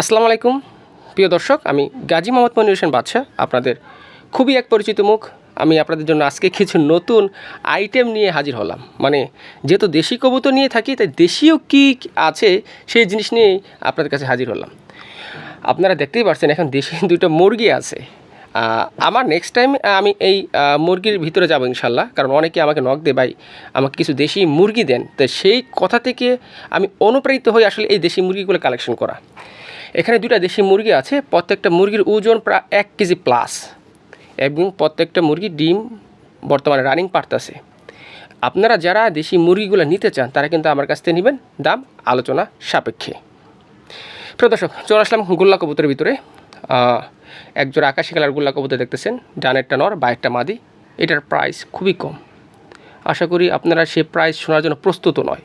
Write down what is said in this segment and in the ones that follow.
আসসালামু আলাইকুম। প্রিয় দর্শক, আমি গাজী মোহাম্মদ মনির হোসেন বাদশাহ, আপনাদের খুবই এক পরিচিত মুখ। আমি আপনাদের জন্য আজকে কিছু নতুন আইটেম নিয়ে হাজির হলাম। মানে যেহেতু দেশি কবুতর নিয়ে থাকি, তাই দেশীয় কী আছে সেই জিনিস নিয়েই আপনাদের কাছে হাজির হলাম। আপনারা দেখতেই পারছেন, এখন দেশি দুটো মুরগি আছে। আমার নেক্সট টাইম আমি এই মুরগির ভিতরে যাব ইনশাল্লাহ কারণ অনেকে আমাকে নক দে ভাই, আমাকে কিছু দেশি মুরগি দেন। তো সেই কথা থেকে আমি অনুপ্রাণিত হই আসলে এই দেশি মুরগিগুলো কালেকশন করা। এখানে দুটা দেশি মুরগি আছে, প্রত্যেকটা মুরগির ওজন প্রায় এক কেজি প্লাস এবং প্রত্যেকটা মুরগি ডিম বর্তমানে রানিং পারতাছে। আপনারা যারা দেশি মুরগিগুলো নিতে চান, তারা কিন্তু আমার কাছ থেকে নেবেন দাম আলোচনা সাপেক্ষে। প্রিয় দর্শক, চলে আসলাম গোল্লা কবুতরের ভিতরে। একজোড়া এক আকাশি কালার গোল্লা কবুতর দেখতেছেন ডানেরটা নর বাইরটা মাদি। এটার প্রাইস খুবই কম। আশা করি আপনারা সে প্রাইস শোনার জন্য প্রস্তুত নয়।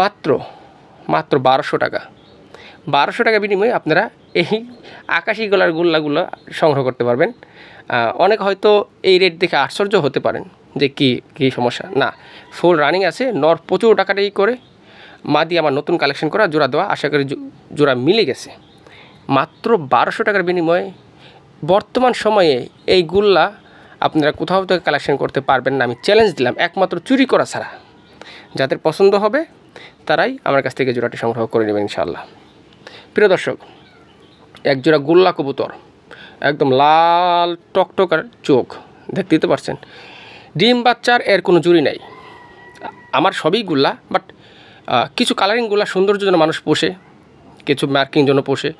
মাত্র মাত্র বারোশো টাকা। বারোশো টাকা বিনিময়ে আপনারা এই আকাশি গলার গোল্লাগুলো সংগ্রহ করতে পারবেন। অনেক হয়তো এই রেট দেখে আশ্চর্য হতে পারেন যে কি, কী সমস্যা। না ফুল রানিং আছে, নর প্রচুর টাকাটাই করে মাদি আমার নতুন কালেকশন করা, জোড়া দেওয়া, আশা করি জোড়া মিলে গেছে। মাত্র বারোশো টাকার বিনিময়ে বর্তমান সময়ে এই গুল্লা আপনারা কোথাও থেকে কালেকশন করতে পারবেন না, আমি চ্যালেঞ্জ দিলাম, একমাত্র চুরি করা ছাড়া। যাদের পছন্দ হবে, তারাই আমার কাছ থেকে জোড়াটি সংগ্রহ করে নেবেন ইনশাআল্লাহ। প্রিয় দর্শক এক জোড়া গোল্লা কবুতর, একদম লাল টকটকার চোখ, দেখতে দিতে পারছেন। ডিম বাচ্চার এর কোনো জুড়ি নেই। আমার সবই গুল্লা বাট কিছু কালারিংগুলা সৌন্দর্য জন্য মানুষ পোষে, কিছু মার্কিং জন্য পোষে।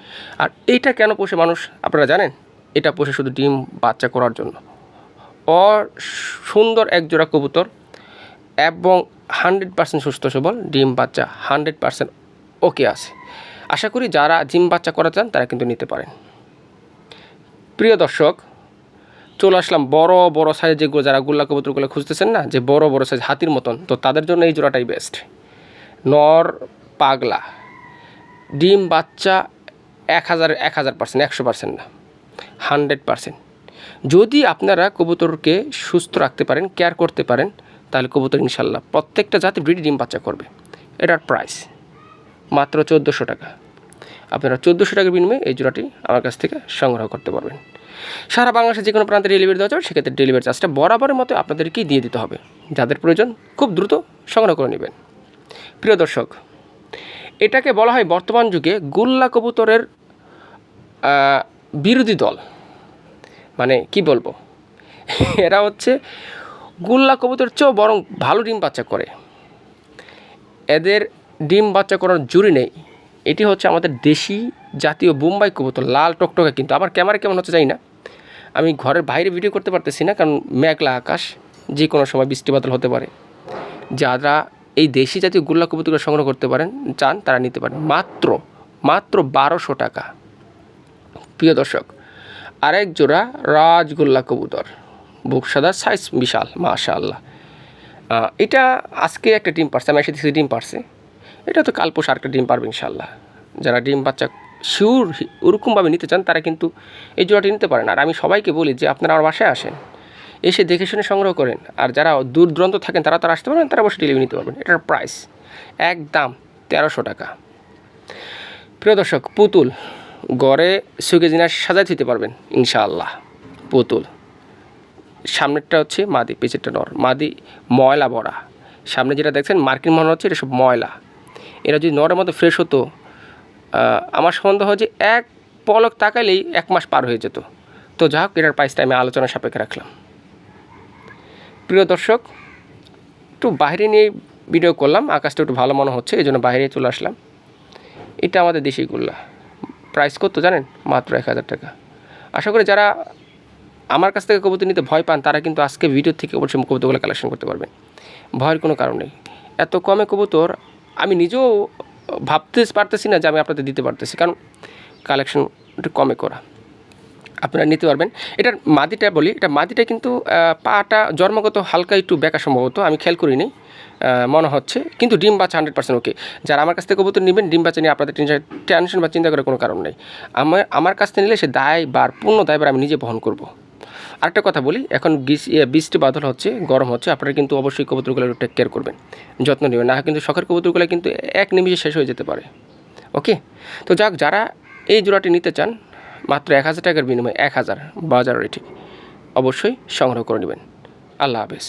আর এইটা কেন পোষে মানুষ, আপনারা জানেন? এটা পোষে শুধু ডিম বাচ্চা করার জন্য। অ সুন্দর এক জোড়া কবুতর এবং হান্ড্রেড পার্সেন্ট সুস্থ সবল, ডিম বাচ্চা হান্ড্রেড পার্সেন্ট ওকে আছে। আশা করি যারা জিম বাচ্চা করা চান তারা কিন্তু নিতে পারেন। প্রিয় দর্শক, চলে আসলাম বড় বড় সাইজের যেগুলো যারা গোল্লা কবুতরগুলো খুঁজতেছেন না, যে বড় বড় সাইজ হাতির মতন, তো তাদের জন্য এই জোড়াটাই বেস্ট নর, পাগলা। ডিম বাচ্চা এক হাজার এক হাজার পার্সেন্ট একশো পার্সেন্ট না হান্ড্রেড পার্সেন্ট যদি আপনারা কবুতরকে সুস্থ রাখতে পারেন কেয়ার করতে পারেন, তাহলে কবুতর ইনশাল্লাহ প্রত্যেকটা জাতি ব্রিড ডিম বাচ্চা করবে। এটার প্রাইস মাত্র চোদ্দোশো টাকা। আপনারা চোদ্দোশো টাকার বিনিময়ে এই জোড়াটি আমার কাছ থেকে সংগ্রহ করতে পারবেন। সারা বাংলাদেশে যে কোনো প্রান্তে ডেলিভারি দেওয়া যাবে, সেক্ষেত্রে ডেলিভারি চার্জটা বরাবরের মতো আপনাদেরকেই দিয়ে দিতে হবে। যাদের প্রয়োজন, খুব দ্রুত সংগ্রহ করে নেবেন। প্রিয় দর্শক, এটাকে বলা হয় বর্তমান যুগে গুল্লা কবুতরের বিরোধী দল। মানে কি বলব? এরা হচ্ছে গুল্লা কবুতর চেয়েও বরং ভালো ডিম বাচ্চা করে। এদের ডিম বাচ্চা করার জুড়ি নেই। এটি হচ্ছে আমাদের দেশি জাতীয় বোম্বাই কবুতর, লাল টকটকে কিন্তু। আমার ক্যামেরা কেমন হচ্ছে জানি না। আমি ঘরের বাইরে ভিডিও করতে পারতেছি না কারণ মেঘলা আকাশ, যে কোনো সময় বৃষ্টি বাদল হতে পারে। যারা এই দেশি জাতীয় গুল্লা কবুতরগুলো সংগ্রহ করতে পারেন, চান তারা নিতে পারেন। মাত্র মাত্র বারোশো টাকা। প্রিয় দর্শক, আরেক জোড়া রাজগোল্লা কবুতর। বুক সাদা সাইজ বিশাল মাশা আল্লাহ এটা আজকে একটা ডিম পারছে, আমি এসে ডিম পারছে। এটা তো কাল পোষা ডিম পারবে ইনশাল্লাহ যারা ডিম বাচ্চা শিওর ওরকমভাবে নিতে চান, তারা কিন্তু এই জোড়াটি নিতে পারেন। আর আমি সবাইকে বলি যে আপনারা আমার বাসায় আসেন, এসে দেখে শুনে সংগ্রহ করেন। আর যারা দূর দূরান্ত থাকেন, তারা তারা আসতে পারেন, তারা বসে ডেলিভারি নিতে পারবেন। এটার প্রাইস এক দাম তেরোশো টাকা। প্রিয় দর্শক, পুতুল গড়ে সুগে জিনিস সাজাই দিতে পারবেন ইনশাআল্লাহ। পুতুল। সামনেরটা হচ্ছে মাদি পেছনেরটা নর। মাদি ময়লা ভরা। সামনে যেটা দেখছেন, মার্কিন মনে হচ্ছে এটা সব ময়লা। এরা যদি নরের মতো ফ্রেশ হতো আমার সন্দেহ হয় যে এক পলক তাকালেই এক মাস পার হয়ে যেত। তো যা হোক, এটার প্রাইসটা আমি আলোচনা সাপেক্ষে রাখলাম। প্রিয় দর্শক, একটু বাইরে নিয়ে ভিডিও করলাম, আকাশটা একটু ভালো মনে হচ্ছে এই জন্য বাইরে চলে আসলাম। এটা আমাদের দেশি গুল্লা। প্রাইস কত জানেন? মাত্র এক হাজার টাকা। আশা করি যারা আমার কাছ থেকে কবুতর নিতে ভয় পান, তারা কিন্তু আজকে ভিডিও থেকে অবশ্যই কবুতরগুলো কালেকশন করতে পারবেন। ভয়ের কোনো কারণ নেই। এত কমে কবুতর আমি নিজেও ভাবতে পারতেছি না যে আমি আপনাদের দিতে পারতেছি, কারণ কালেকশন একটু কমে করা। আপনারা নিতে পারবেন। এটার মাদিটা বলি, এটা মাদিটা কিন্তু পাটা জন্মগত হালকা একটু বেকা সম্ভবত, আমি খেয়াল করিনি মনে হচ্ছে, কিন্তু ডিম বাচ্চা হান্ড্রেড পার্সেন্ট ওকে যারা আমার কাছ থেকে কবুতর নেবেন, ডিম বাচ্চা নিয়ে আপনাদের টেনশন টেনশন বা চিন্তা করার কোনো কারণ নেই। আমার আমার কাছ থেকে নিলে সে দায় বার পূর্ণ দায়বার আমি নিজে বহন করব। আরেকটা কথা বলি, এখন বৃষ্টি বাদল হচ্ছে, গরম হচ্ছে, আপনারা কিন্তু অবশ্যই কবুতরগুলো টেক কেয়ার করবেন, যত্ন নেবেন, না কিন্তু শখের কবুতরগুলো কিন্তু এক নিমিষে শেষ হয়ে যেতে পারে ওকে তো যাক, যারা এই জোড়াটি নিতে চান, মাত্র এক হাজার টাকার বিনিময়ে, এক হাজার, বাজার রেটে অবশ্যই সংগ্রহ করে নেবেন। আল্লাহ হাফেজ।